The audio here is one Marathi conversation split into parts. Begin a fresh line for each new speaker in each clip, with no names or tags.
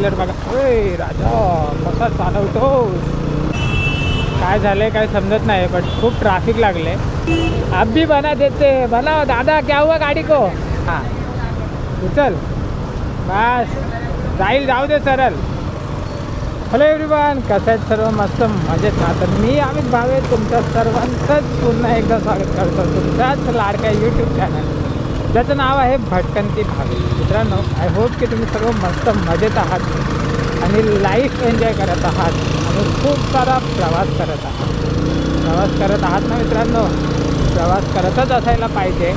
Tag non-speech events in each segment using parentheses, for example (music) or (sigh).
व्हीलर बघा. ओय राजा कसा चालवतो काय झालंय काय समजत नाही बट खूप ट्रॅफिक लागले आप भी बना देते बना दादा क्या हुआ गाडी को? हां. उचल. बस. जाईल जाऊ दे सरळ हॅलो एव्हरीवन कसं आहेत सर्व? मस्त मजेत. ना तर मी अमित भावे तुमच्या सर्वांचंच पुन्हा एकदा स्वागत करतो. तुमच्याच लाडक्या यूट्यूब चॅनल ज्याचं नाव आहे भटकंती भावी. मित्रांनो आय होप की तुम्ही सर्व मस्त मजेत आहात आणि लाईफ एन्जॉय करत आहात आणि खूप सारा प्रवास करत आहात. प्रवास करत आहात ना मित्रांनो? प्रवास करतच असायला पाहिजे.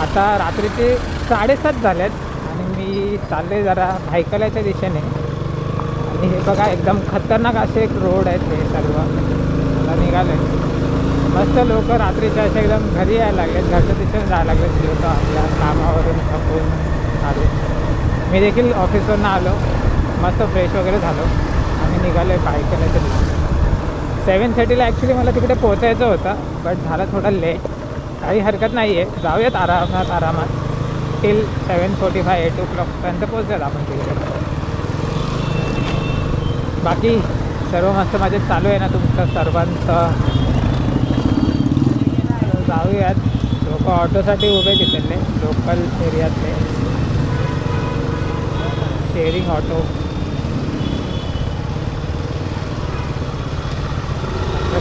आता रात्रीचे साडेसात झालेत आणि मी चालले जरा भायकल्याच्या दिशेने. आणि हे बघा एकदम खतरनाक असे एक रोड आहेत हे सर्व. आता निघाले मस्त लोक रात्रीच्या असे एकदम घरी यायला लागलेत. घरच्या दिशेने जायला लागलेत लोक आपल्या कामावरून थकून आले. मी देखील ऑफिसवरून आलो. मस्त फ्रेश वगैरे झालो. आणि निघालो बाईक करायचं सेवन थर्टीला ॲक्च्युली मला तिकडे पोचायचं होतं बट झालं थोडं लेट काही हरकत नाही आहे जाऊयात आरामात आरामात. Till seven forty five eight ओ क्लॉकपर्यंत पोहोचूयात आपण तिकडे. बाकी सर्व मस्त माझे चालू आहे ना तुमचं? सर्वांचं जाऊयात. लोक ऑटोसाठी उभे तिथले लोकल एरियातले. Sharing auto.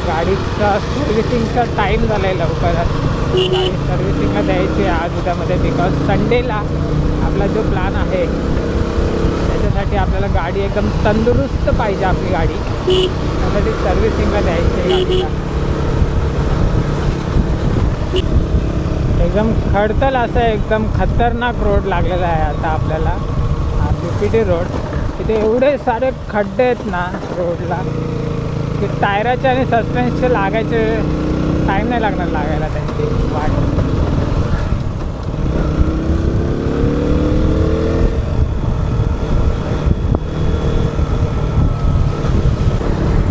गाडीचा सर्व्हिसिंगचा टाईम झाला आहे लवकरच. गाडी सर्व्हिसिंगला द्यायची आहे आज उद्यामध्ये बिकॉज संडेला आपला जो प्लॅन आहे त्याच्यासाठी आपल्याला गाडी एकदम तंदुरुस्त पाहिजे आपली गाडी. त्यासाठी सर्व्हिसिंगला द्यायची आहे गाडीला. एकदम खडतल असं एकदम खतरनाक रोड लागलेला आहे आता आपल्याला. P P T road. तिथे एवढे सारे खड्डे आहेत ना रोडला की टायराचे आणि सस्पेन्सचे लागायचे टाईम नाही लागणार लागायला त्यांची वाट.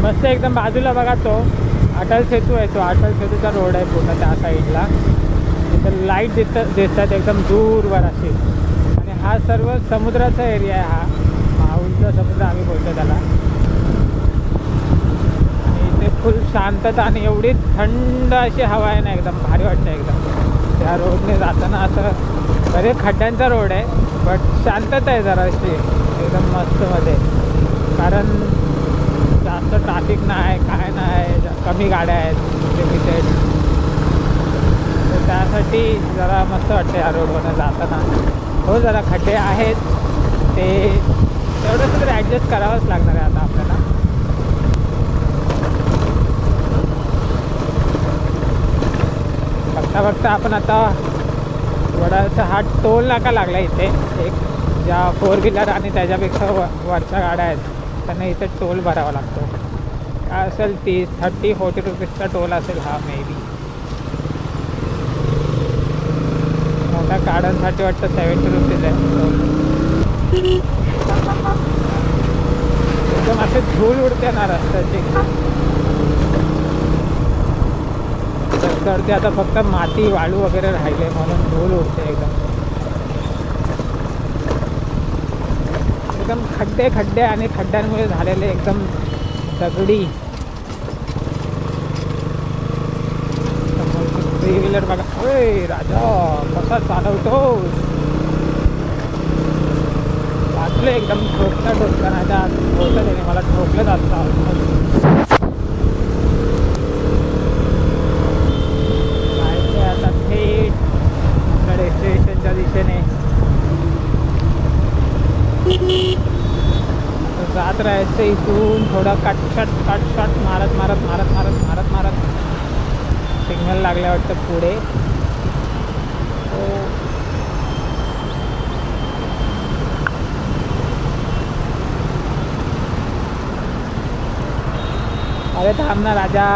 मस्त एकदम बाजूला बघा तो अटल सेतू आहे तो. अटल सेतूचा रोड आहे पूर्ण त्या साईडला तर लाइट दिसत दिसतात एकदम दूरवर अशी आणि हा सर्व समुद्राचा एरिया आहे हा. माऊलचा समुद्र आम्ही बोलतो त्याला. आणि इथे फुल शांतता आणि एवढी थंड अशी हवा आहे ना एकदम भारी वाटतं एकदम. त्या रोडने जाताना असं बरे खड्ड्यांचा रोड आहे बट शांतता आहे जराशी एकदम मस्तमध्ये कारण जास्त ट्रॅफिक नाही काय नाही कमी गाड्या आहेत. लिमिटेड त्यासाठी जरा मस्त वाटते या रोडवरनं जाताना. हो जरा खड्डे आहेत. ते तेवढंच तरी ॲडजस्ट करावंच लागणार आहे आता आपल्याला. बघता बघता आपण आता वडाचा हा टोल नाका लागला इथे. एक ज्या फोर व्हीलर आणि त्याच्यापेक्षा व वरच्या गाड्या आहेत त्यांना इथे टोल भरावा लागतो. काय असेल तीस थर्टी फोर्टी रुपीजचा टोल असेल हा मे बी मोठ्या काढण्यासाठी वाटतं सेवन्टी रुपीज आहे. एकदम असे धूळ उडते ना रस्त्याची. तर ते आता फक्त माती वाळू वगैरे राहिले म्हणून धूळ उडते एकदम. एकदम खड्डे खड्डे आणि खड्ड्यांमुळे झालेले एकदम दगडी थ्री व्हीलर बघा. होय राजा कसा चालवतो वाचलं एकदम ठोकता ठोकता नाही त्या ठोकलं त्याने मला ठोकलं जातं जायचं आहे आता थेट आपल्या स्टेशनच्या दिशेने. तर जात राहायचं इथून थोडं कटशट कटशट मारत मारत मारत मारत मारत मारत. सिग्नल लागल्या वाटतं पुढे? हो. अरे थांब ना राजा.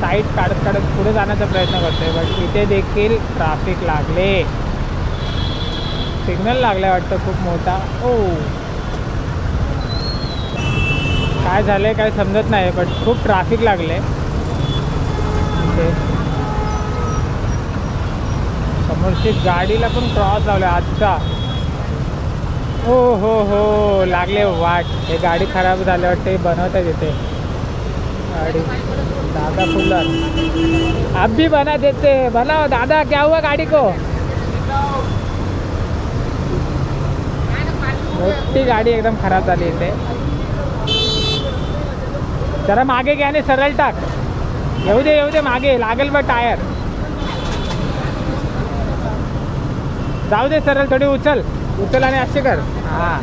साईड काढत काढत पुढे जाण्याचा प्रयत्न करतोय बट इथे देखील ट्राफिक लागले. सिग्नल लागलाय वाटतं खूप मोठा. ओ काय झालं आहे काय समजत नाही बट खूप ट्रॅफिक लागले. इथे समोरची गाडीला पण क्रॉस लावला आजचा. हो हो हो लागले वाट. हे गाडी खराब झाले वाटते बनवता येते गाडी. दादा फुलर. आप भी बना देते. बनाओ दादा क्या हुआ गाडी को? मोठी गाडी एकदम खराब झाली इथे. जरा मागे घ्या आणि सरळ टाक. येऊ दे येऊ दे मागे लागेल बघ टायर. जाऊ दे सरळ थोडी उचल. उचल आणि असे कर. हां.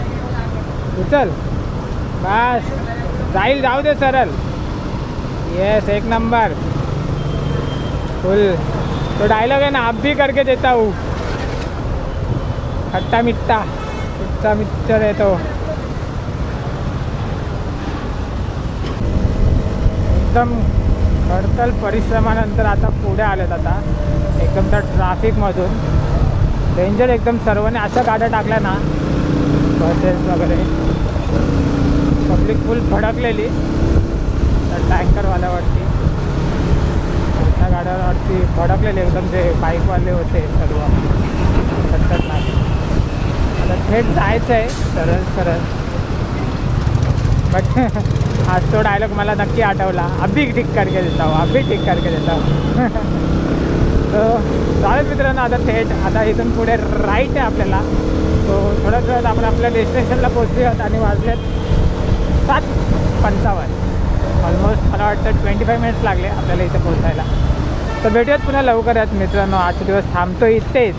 उचल. बस. जाईल जाऊ दे सरळ. येस एक नंबर. फुल तो डायलॉग आहे ना आप भी करके देता हूँ. खट्टा मिट्टा मिठ्ठा मिक्सर आहे तो एकदम खडतल परिश्रमानंतर आता पुढे आलेत आता. एकदम त्या ट्राफिकमधून डेंजर एकदम सर्वांनी अशा गाड्या टाकल्या ना बसेस वगैरे. पब्लिक फुल भडकलेली. त्या टँकरवाल्यावरती त्या गाड्यावरती भडकलेले एकदम जे बाईकवाले होते सर्व. खतरनाक आता थेट जायचं आहे सरळ सरळ. बट (laughs) आज तो डायलॉग मला नक्की आठवला. अभी ठीक करके देता हो अभी ठीक करके देता हो. (laughs) चालेल मित्रांनो आता थेट आता इथून पुढे राईट आहे आपल्याला. तो थोड्याच वेळात आपण आपल्या डेस्टिनेशनला पोहोचूयात आणि वाजलेत सात पंचावन्न. ऑलमोस्ट मला वाटतं ट्वेंटी फाय मिनिट्स लागले आपल्याला इथे पोचायला तर भेटूयात पुन्हा लवकरच मित्रांनो आजचे दिवस थांबतो इथेच.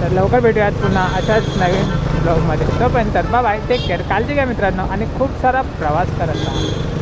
तर लवकर भेटूयात पुन्हा अशाच नवीन ब्लॉगमध्ये तोपर्यंत बाय बाय टेक केअर काळजी घ्या मित्रांनो आणि खूप सारा प्रवास करत राहा.